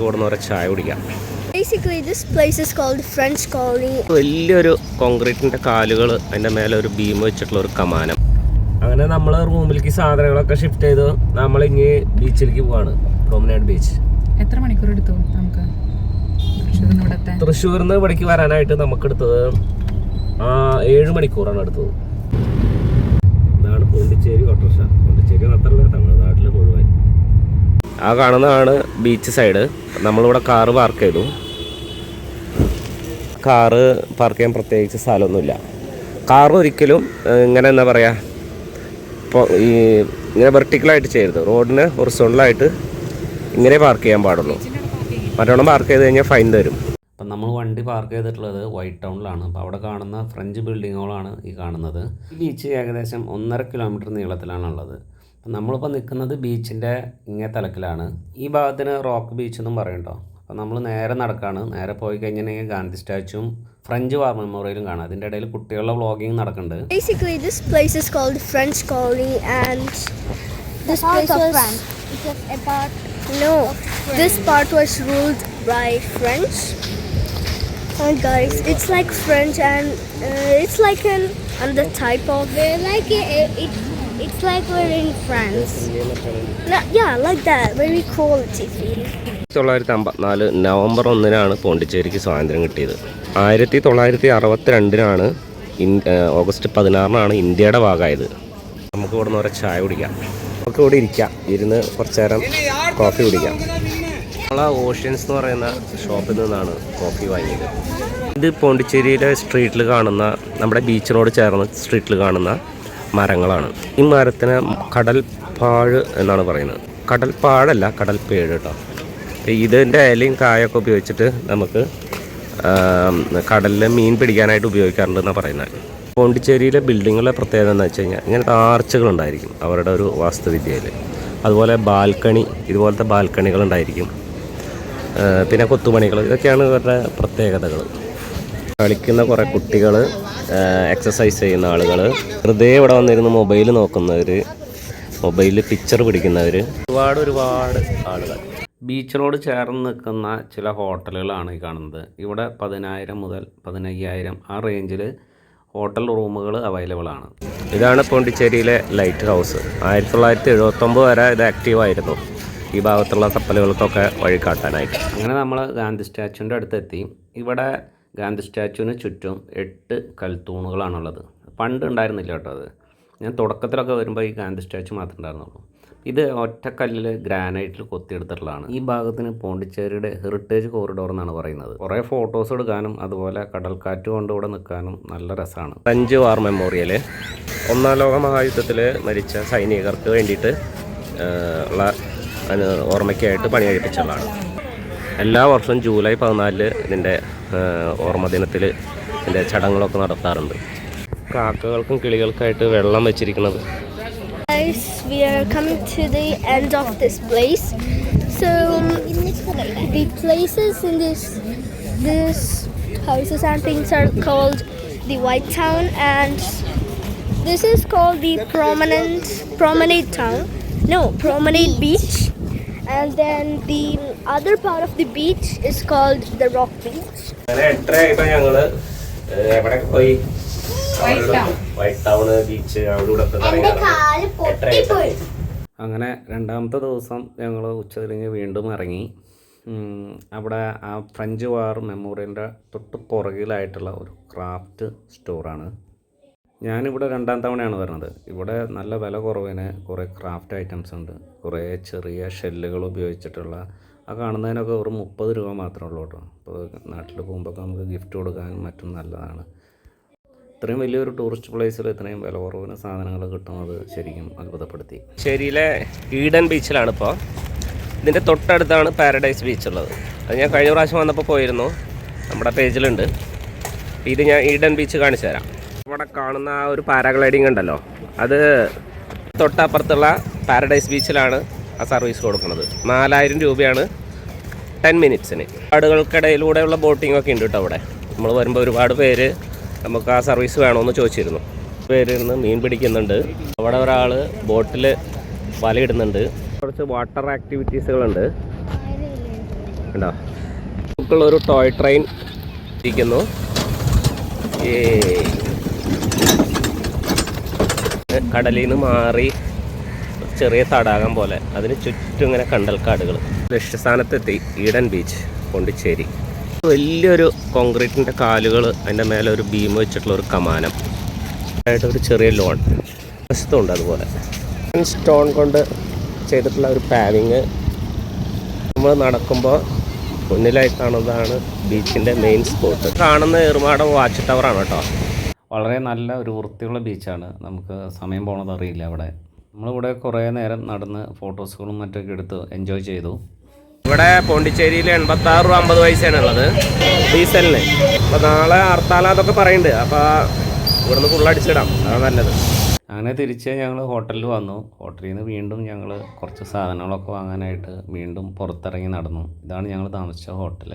നമുക്ക് ഇവിടെ നിന്ന് ചായ കുടിക്കാം. Basically this place is called French Colony. വലിയൊരു കോൺക്രീറ്റിന്റെ കാലുകൾ അതിന്റെ മേലെ ഒരു ബീം വെച്ചിട്ടുള്ള ഒരു കമാനം. അങ്ങനെ നമ്മൾ റൂമിലേക്ക് സാധനങ്ങളൊക്കെ ഷിഫ്റ്റ് ചെയ്ത് നമ്മൾ ഇനി ബീച്ചിലേക്ക് പോവാണ്. പ്രൊമനേഡ് ബീച്ച് എത്ര മണിക്കൂർ എടുത്തു നമുക്ക് തൃശ്ശൂരിൽ നിന്ന് ഇവിടേക്ക് വരാനായിട്ട് നമുക്ക് എടുത്തത് ആ, ഏഴ് മണിക്കൂറാണ് എടുത്തത് ഇതാണ് പോണ്ടിച്ചേരി ഓട്ടോറിക്ഷ പോണ്ടിച്ചേരി മാത്രമല്ല തമിഴ്നാട്ടിൽ മുഴുവൻ ആ കാണുന്നതാണ് ബീച്ച് സൈഡ് നമ്മളിവിടെ കാറ് പാർക്ക് ചെയ്തു. കാറ് പാർക്ക് ചെയ്യാൻ പ്രത്യേകിച്ച് സ്ഥലമൊന്നുമില്ല. കാർ ഒരിക്കലും ഇങ്ങനെ എന്താ പറയുക ഇപ്പോൾ ഈ ഇങ്ങനെ വെർട്ടിക്കലായിട്ട് ചെയ്യരുത്. റോഡിന് ഹൊറിസോണ്ടലായിട്ട് ഇങ്ങനെ പാർക്ക് ചെയ്യാൻ പാടുള്ളൂ. മറ്റോണം പാർക്ക് ചെയ്ത് കഴിഞ്ഞാൽ ഫൈൻ തരും. അപ്പം നമ്മൾ വണ്ടി പാർക്ക് ചെയ്തിട്ടുള്ളത് വൈറ്റ് ടൗണിലാണ് അപ്പോൾ അവിടെ കാണുന്ന ഫ്രഞ്ച് ബിൽഡിങ്ങുകളാണ് ഈ കാണുന്നത്. ഈ ബീച്ച് ഏകദേശം ഒന്നര കിലോമീറ്റർ നീളത്തിലാണുള്ളത്. നമ്മളിപ്പോൾ നിൽക്കുന്നത് ബീച്ചിന്റെ ഇങ്ങേ തലക്കിലാണ്. ഈ ഭാഗത്തിന് റോക്ക് ബീച്ച് എന്നും പറയണ്ടോ അപ്പോൾ നമ്മൾ നേരെ നടക്കുകയാണ് നേരെ പോയി കഴിഞ്ഞിട്ടുണ്ടെങ്കിൽ ഗാന്ധി സ്റ്റാച്ചുവും ഫ്രഞ്ച് വാർ മെമ്മോറിയലും കാണാം. അതിന്റെ ഇടയിൽ കുട്ടികളുടെ വ്ളോഗിങ് നടക്കുന്നുണ്ട്. Basically this place is called French Colony, and this place was It's a part no. This part was ruled by French. And guys, it's like French, and uh, it's like an another type of. we're like it, it, it's like we're in France. No, yeah, like that. Very quality feeling. തൊള്ളായിരത്തി അമ്പത്തിനാല് November ഒന്നിനാണ് പോണ്ടിച്ചേരിക്ക് സ്വാതന്ത്ര്യം കിട്ടിയത് ആയിരത്തി തൊള്ളായിരത്തി അറുപത്തിരണ്ടിനാണ് August പതിനാറിനാണ് ഇന്ത്യയുടെ ഭാഗമായത് നമുക്ക് ഇവിടെ നിന്ന് ചായ കുടിക്കാം നമുക്ക് ഇവിടെ ഇരിക്കാം ഇരുന്ന് കുറച്ച് നേരം കോഫി കുടിക്കാം നമ്മളെ ഓഷ്യൻസ് എന്ന് പറയുന്ന ഷോപ്പിൽ നിന്നാണ് കോഫി വാങ്ങിയത് ഇത് പോണ്ടിച്ചേരിയിലെ സ്ട്രീറ്റിൽ കാണുന്ന നമ്മുടെ ബീച്ചിനോട് ചേർന്ന് സ്ട്രീറ്റിൽ കാണുന്ന മരങ്ങളാണ്. ഈ മരത്തിന് കടൽപ്പാഴ് എന്നാണ് പറയുന്നത്. കടൽപ്പാഴല്ല കടൽപ്പേഴ് കേട്ടോ ഇതിന്റെ ഇലയും കായൊക്കെ ഉപയോഗിച്ചിട്ട് നമുക്ക് കടലിൽ മീൻ പിടിക്കാനായിട്ട് ഉപയോഗിക്കാറുണ്ടെന്നാണ് പറയുന്നത്. പോണ്ടിച്ചേരിയിലെ ബിൽഡിങ്ങുകളുടെ പ്രത്യേകത എന്ന് വെച്ച് കഴിഞ്ഞാൽ ഇങ്ങനത്തെ ആർച്ചുകളുണ്ടായിരിക്കും അവരുടെ ഒരു വാസ്തുവിദ്യയിൽ. അതുപോലെ ബാൽക്കണി ഇതുപോലത്തെ ബാൽക്കണികളുണ്ടായിരിക്കും. പിന്നെ കൊത്തുപണികൾ ഇതൊക്കെയാണ് ഇവരുടെ പ്രത്യേകതകൾ. കളിക്കുന്ന കുറേ കുട്ടികൾ എക്സസൈസ് ചെയ്യുന്ന ആളുകൾ വെറുതെ ഇവിടെ വന്നിരുന്ന് മൊബൈൽ നോക്കുന്നവർ മൊബൈലിൽ പിക്ചർ പിടിക്കുന്നവർ ഒരുപാട് ഒരുപാട് ആളുകൾ ബീച്ചിനോട് ചേർന്ന് നിൽക്കുന്ന ചില ഹോട്ടലുകളാണ് ഈ കാണുന്നത്. ഇവിടെ പതിനായിരം മുതൽ പതിനയ്യായിരം ആ റേഞ്ചിൽ ഹോട്ടൽ റൂമുകൾ അവൈലബിൾ ആണ്. ഇതാണ് പോണ്ടിച്ചേരിയിലെ ലൈറ്റ് ഹൗസ് ആയിരത്തി തൊള്ളായിരത്തി എഴുപത്തൊമ്പത് വരെ ഇത് ആക്റ്റീവായിരുന്നു ഈ ഭാഗത്തുള്ള കപ്പലുകൾക്കൊക്കെ വഴി കാട്ടാനായിട്ട് അങ്ങനെ നമ്മൾ ഗാന്ധി സ്റ്റാച്ചുവിന്റെ അടുത്തെത്തി. ഇവിടെ ഗാന്ധി സ്റ്റാച്ചുവിന് ചുറ്റും എട്ട് കൽത്തൂണുകളാണുള്ളത്. പണ്ട് ഉണ്ടായിരുന്നില്ല കേട്ടോ അത്. ഞാൻ തുടക്കത്തിലൊക്കെ വരുമ്പോൾ ഈ ഗാന്ധി സ്റ്റാച്ചു മാത്രമേ ഉണ്ടായിരുന്നുള്ളൂ. ഇത് ഒറ്റക്കല്ലിൽ ഗ്രാനൈറ്റിൽ കൊത്തിയെടുത്തിട്ടുള്ളതാണ്. ഈ ഭാഗത്തിന് പോണ്ടിച്ചേരിയുടെ ഹെറിറ്റേജ് കോറിഡോർ എന്നാണ് പറയുന്നത്. കുറേ ഫോട്ടോസ് എടുക്കാനും അതുപോലെ കടൽക്കാറ്റ് കൊണ്ട് ഇവിടെ നിൽക്കാനും നല്ല രസമാണ് ഫ്രഞ്ച് വാർ മെമ്മോറിയൽ ഒന്നാം ലോക മഹായുദ്ധത്തിൽ മരിച്ച സൈനികർക്ക് വേണ്ടിയിട്ട് ഉള്ള ഓർമ്മയ്ക്കായിട്ട് പണി കഴിപ്പിച്ചതാണ് എല്ലാ വർഷവും ജൂലൈ പതിനാലിൽ ഇതിന്റെ ഓർമ്മ ദിനത്തിൽ ഇതിന്റെ ചടങ്ങുകളൊക്കെ നടത്താറുണ്ട് കാക്കകൾക്കും കിളികൾക്കായിട്ട് വെള്ളം വെച്ചിരിക്കുന്നത് we are coming to the end of this place. So the places in this this houses and things are called the White Town, and this is called the prominent Promenade Town. No, Promenade Beach. And then the other part of the beach is called the Rock Beach. അങ്ങനെ എട്ടരയായപ്പോൾ ഞങ്ങൾ എവിടെ പോയി? White town beach അവിടെ. എട്ടരയായപ്പോൾ. അങ്ങനെ രണ്ടാമത്തെ ദിവസം ഞങ്ങൾ ഉച്ചതിരിഞ്ഞ് വീണ്ടും ഇറങ്ങി. അവിടെ ആ ഫ്രഞ്ച് വാർ മെമ്മോറിയലിന്റെ തൊട്ട് പുറകിലായിട്ടുള്ള ഒരു ക്രാഫ്റ്റ് സ്റ്റോറാണ്. ഞാനിവിടെ രണ്ടാം തവണയാണ് വരുന്നത്. ഇവിടെ നല്ല വില കുറവിന് കുറേ ക്രാഫ്റ്റ് ഐറ്റംസ് ഉണ്ട്. കുറേ ചെറിയ ഷെല്ലുകൾ ഉപയോഗിച്ചിട്ടുള്ള ആ കാണുന്നതിനൊക്കെ ഒരു മുപ്പത് രൂപ മാത്രമേ ഉള്ളൂ കേട്ടോ. അപ്പോൾ നാട്ടിൽ പോകുമ്പോൾ നമുക്ക് ഗിഫ്റ്റ് കൊടുക്കാനും മറ്റും നല്ലതാണ്. ഇത്രയും വലിയൊരു ടൂറിസ്റ്റ് പ്ലേസിൽ ഇത്രയും വില കുറവിന് സാധനങ്ങൾ കിട്ടുന്നത് ശരിക്കും അത്ഭുതപ്പെടുത്തി. ശരിയിലെ ഈഡൻ ബീച്ചിലാണ് ഇപ്പോൾ. ഇതിന്റെ തൊട്ടടുത്താണ് പാരഡൈസ് ബീച്ച് ഉള്ളത്. അത് ഞാൻ കഴിഞ്ഞ പ്രാവശ്യം വന്നപ്പോൾ പോയിരുന്നു. നമ്മുടെ പേജിലുണ്ട്. ഇത് ഞാൻ ഈഡൻ ബീച്ച് കാണിച്ചു തരാം. ഇവിടെ കാണുന്ന ആ ഒരു പാരാഗ്ലൈഡിങ് ഉണ്ടല്ലോ. അത് തൊട്ടപ്പുറത്തുള്ള പാരഡൈസ് ബീച്ചിലാണ് ആ സർവീസ് കൊടുക്കുന്നത്. നാലായിരം രൂപയാണ് ടെൻ മിനിറ്റ്സിന്. കാടുകൾക്കിടയിലൂടെയുള്ള ബോട്ടിംഗ് ഒക്കെ ഉണ്ട് കേട്ടോ അവിടെ. നമ്മൾ വരുമ്പോൾ ഒരുപാട് പേര് നമുക്ക് ആ സർവീസ് വേണമെന്ന് ചോദിച്ചിരുന്നു. പേര് ഇരുന്ന് മീൻ പിടിക്കുന്നുണ്ട്. അവിടെ ഒരാൾ ബോട്ടിൽ വലയിടുന്നുണ്ട് കുറച്ച് വാട്ടർ ആക്ടിവിറ്റീസുകളുണ്ട് ഉണ്ടോ നമുക്കുള്ളൊരു ടോയ് ട്രെയിൻ ഇരിക്കുന്നു. കടലിൽ നിന്ന് മാറി ചെറിയ തടാകം പോലെ. അതിന് ചുറ്റും ഇങ്ങനെ കണ്ടൽക്കാടുകൾ. ലക്ഷ്യസ്ഥാനത്തെത്തി ഈഡൻ ബീച്ച് പോണ്ടിച്ചേരി. വലിയൊരു കോൺക്രീറ്റിന്റെ കാലുകൾ അതിന്റെ മേലെ ഒരു ബീം വെച്ചിട്ടുള്ള ഒരു കമാനം. ആയിട്ട് ഒരു ചെറിയ ലോൺ. വശത്തുണ്ട് അതുപോലെ. സ്റ്റോൺ കൊണ്ട് ചെയ്തിട്ടുള്ള ഒരു പാവിങ് നമ്മൾ നടക്കുമ്പോൾ മുന്നിലായി കാണുന്നതാണ് ബീച്ചിന്റെ മെയിൻ സ്പോട്ട് കാണുന്ന ഏറുമാടം വാച്ച് ടവറാണ് കേട്ടോ. വളരെ നല്ല ഒരു വൃത്തിയുള്ള ബീച്ചാണ്. നമുക്ക് സമയം പോണത് അറിയില്ല അവിടെ. നമ്മളിവിടെ കുറേ നേരം നടന്ന് ഫോട്ടോസുകളും മറ്റൊക്കെ എടുത്ത് എൻജോയ് ചെയ്തു. ഇവിടെ പോണ്ടിച്ചേരിയിൽ എൺപത്തി ആറ് രൂപ അമ്പത് പൈസയാണ് ഉള്ളത് ഡീസലിന്. അപ്പോൾ നാളെ ഹർത്താല അതൊക്കെ പറയുന്നുണ്ട് അപ്പോൾ ഇവിടുന്ന് ഫുൾ അടിച്ചിടാം. അതാണ് നല്ലത്. അങ്ങനെ തിരിച്ച് ഞങ്ങൾ ഹോട്ടലിൽ വന്നു. ഹോട്ടലിൽ നിന്ന് വീണ്ടും ഞങ്ങൾ കുറച്ച് സാധനങ്ങളൊക്കെ വാങ്ങാനായിട്ട് വീണ്ടും പുറത്തിറങ്ങി നടന്നു. ഇതാണ് ഞങ്ങൾ താമസിച്ച ഹോട്ടൽ